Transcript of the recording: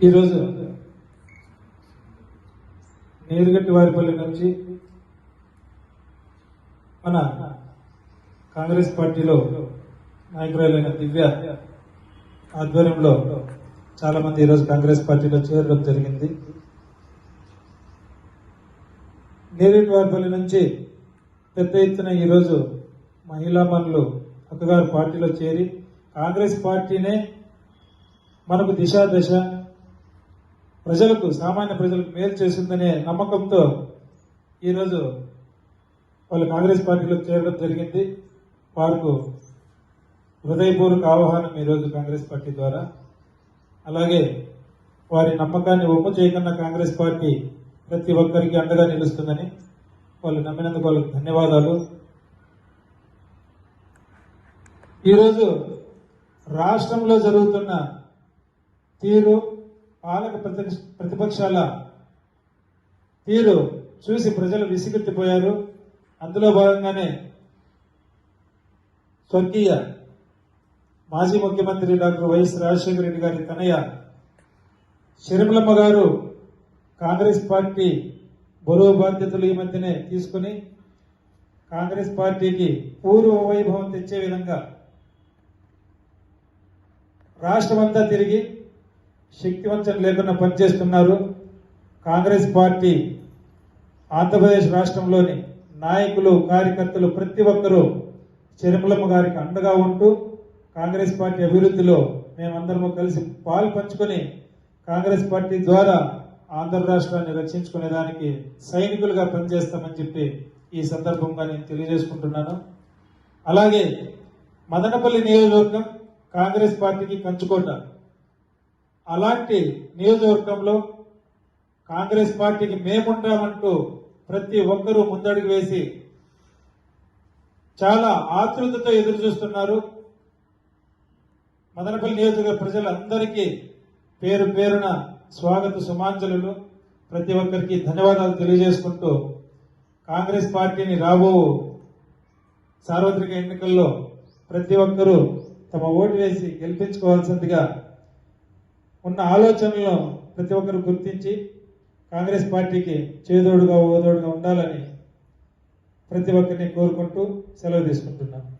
ఈరోజు నీరుగట్టి వారిపల్లి నుంచి మన కాంగ్రెస్ పార్టీలో నాయకురాలైన దివ్య ఆధ్వర్యంలో చాలా మంది ఈరోజు కాంగ్రెస్ పార్టీలో చేరడం జరిగింది. నేరుగట్టి వారిపల్లి నుంచి పెద్ద ఎత్తున ఈరోజు మహిళా మనులు అక్కగారు పార్టీలో చేరి కాంగ్రెస్ పార్టీనే మనకు దిశ దశ ప్రజలకు సామాన్య ప్రజలకు మేలు చేస్తుందనే నమ్మకంతో ఈరోజు వాళ్ళు కాంగ్రెస్ పార్టీలో చేరడం జరిగింది. వారికి హృదయపూర్వక ఆహ్వానం ఈరోజు కాంగ్రెస్ పార్టీ ద్వారా. అలాగే వారి నమ్మకాన్ని ఒప్పు చేయకుండా కాంగ్రెస్ పార్టీ ప్రతి ఒక్కరికి అండగా నిలుస్తుందని వాళ్ళు నమ్మినందుకు వాళ్ళకి ధన్యవాదాలు. ఈరోజు రాష్ట్రంలో జరుగుతున్న తీరు పాలక ప్రతిపక్ష- ప్రతిపక్షాల తీరు చూసి ప్రజలు విసిగెత్తిపోయారు. అందులో భాగంగానే స్వర్గీయ మాజీ ముఖ్యమంత్రి డాక్టర్ వైఎస్ రాజశేఖర రెడ్డి గారి తనయ షర్మిలమ్మ గారు కాంగ్రెస్ పార్టీ బరువు బాధ్యతలు ఈ మధ్యనే తీసుకుని కాంగ్రెస్ పార్టీకి పూర్వ వైభవం తెచ్చే విధంగా రాష్ట్రమంతా తిరిగి శక్తివంచన లేకుండా పనిచేస్తున్నారు. కాంగ్రెస్ పార్టీ ఆంధ్రప్రదేశ్ రాష్ట్రంలోని నాయకులు కార్యకర్తలు ప్రతి ఒక్కరూ చిరుమలమ్మ గారికి అండగా ఉంటూ కాంగ్రెస్ పార్టీ అభివృద్ధిలో మేమందరము కలిసి పాలు పంచుకొని కాంగ్రెస్ పార్టీ ద్వారా ఆంధ్ర రాష్ట్రాన్ని రక్షించుకునేదానికి సైనికులుగా పనిచేస్తామని చెప్పి ఈ సందర్భంగా నేను తెలియజేసుకుంటున్నాను. అలాగే మదనపల్లి నియోజకవర్గం కాంగ్రెస్ పార్టీకి కంచుకోట. అలాంటి నియోజకవర్గంలో కాంగ్రెస్ పార్టీకి మేముంటామంటూ ప్రతి ఒక్కరూ ముందడుగు వేసి చాలా ఆతృతతో ఎదురు చూస్తున్నారు. మదనపల్లి నియోజకవర్గ ప్రజలందరికీ పేరు పేరున స్వాగత సుమాంజలు ప్రతి ఒక్కరికి ధన్యవాదాలు తెలియజేసుకుంటూ కాంగ్రెస్ పార్టీని రాబో సార్వత్రిక ఎన్నికల్లో ప్రతి ఒక్కరూ తమ ఓటు వేసి గెలిపించుకోవాల్సిందిగా ఉన్న ఆలోచనలను ప్రతి ఒక్కరు గుర్తించి కాంగ్రెస్ పార్టీకి చేదోడుగా ఓదోడుగా ఉండాలని ప్రతి ఒక్కరిని కోరుకుంటూ సెలవు తీసుకుంటున్నాను.